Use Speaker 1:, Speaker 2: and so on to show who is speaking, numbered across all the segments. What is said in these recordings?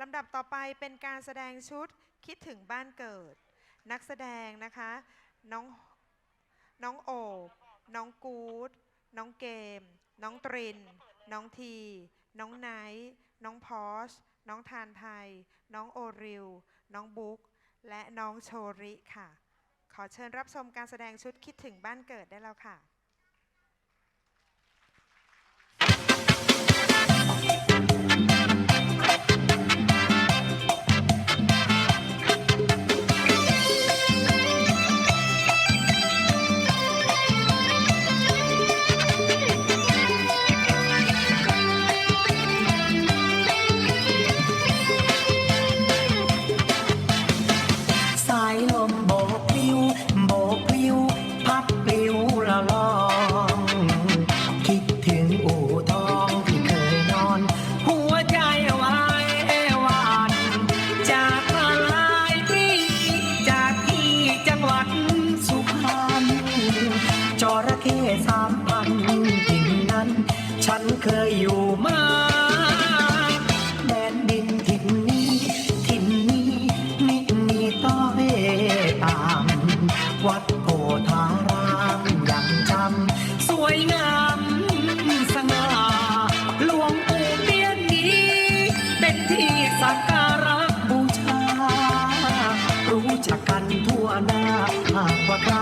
Speaker 1: ลำดับต่อไปเป็นการแสดงชุดคิดถึงบ้านเกิด นักแสดงนะคะน้องน้องโอบน้องกูด น้องเกม น้องตริน น้องที น้องไนท์น้องพอชน้องทานไทย น้องโอริว น้องบุ๊ก และน้องโชริค่ะ ขอเชิญรับชมการแสดงชุดคิดถึงบ้านเกิดได้แล้วค่ะ
Speaker 2: ฉันเคยอยู่มาแดนดินถิ่นนี้ถิ่นนี้มิมีต้อยตาม วัดโพธารามยังจำสวยงามสง่าหลวงปู่เตี้ยนนี้ เป็นที่สักการะบูชา รู้จักกันทั่วหน้าหากว่าใคร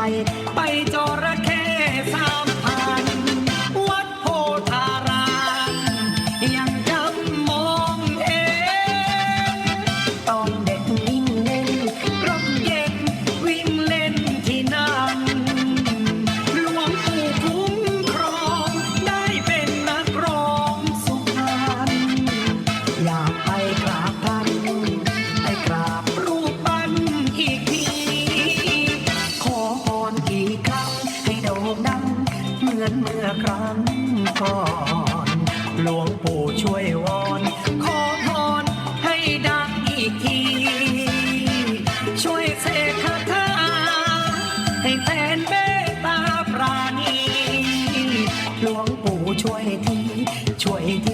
Speaker 2: พร หลวงปู่ช่วยวอน ขอพรให้ดังอีกที ช่วยเสกคาถาให้แฟนเมตตาปราณี หลวงปู่ช่วยที ช่วยที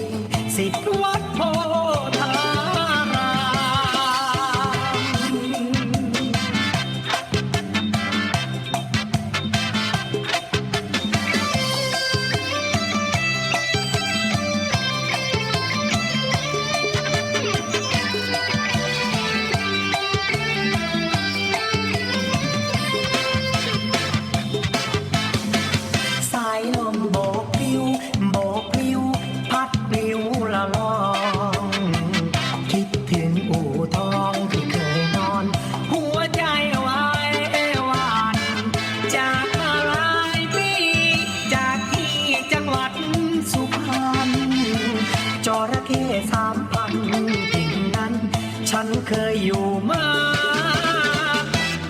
Speaker 2: ฉันเคยอยู่มา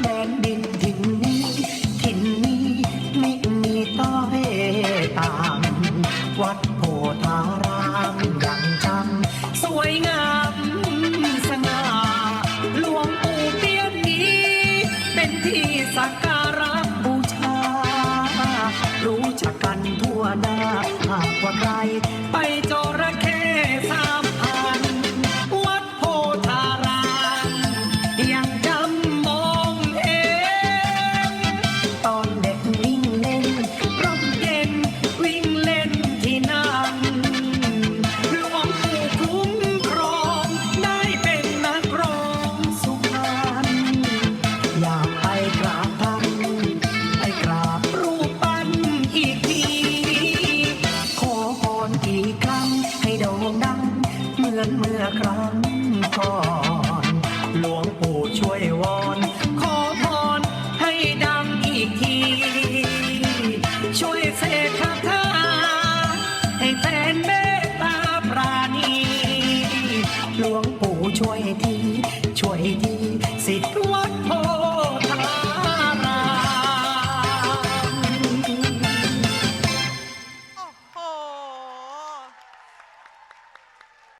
Speaker 2: แดนดินถิ่นนี้ถิ่นนี้มิมีต้อยตามวัดโพธารามยังจำสวยงามสง่าหลวงปู่เตี้ยนนี้ เป็นที่สักการะบูชา รู้จักกันทั่วหน้าหากว่าใครไป ให้แฟนเมตตาปราณี หลวงปู่ช่วยที ช่วยทีสิทธิ์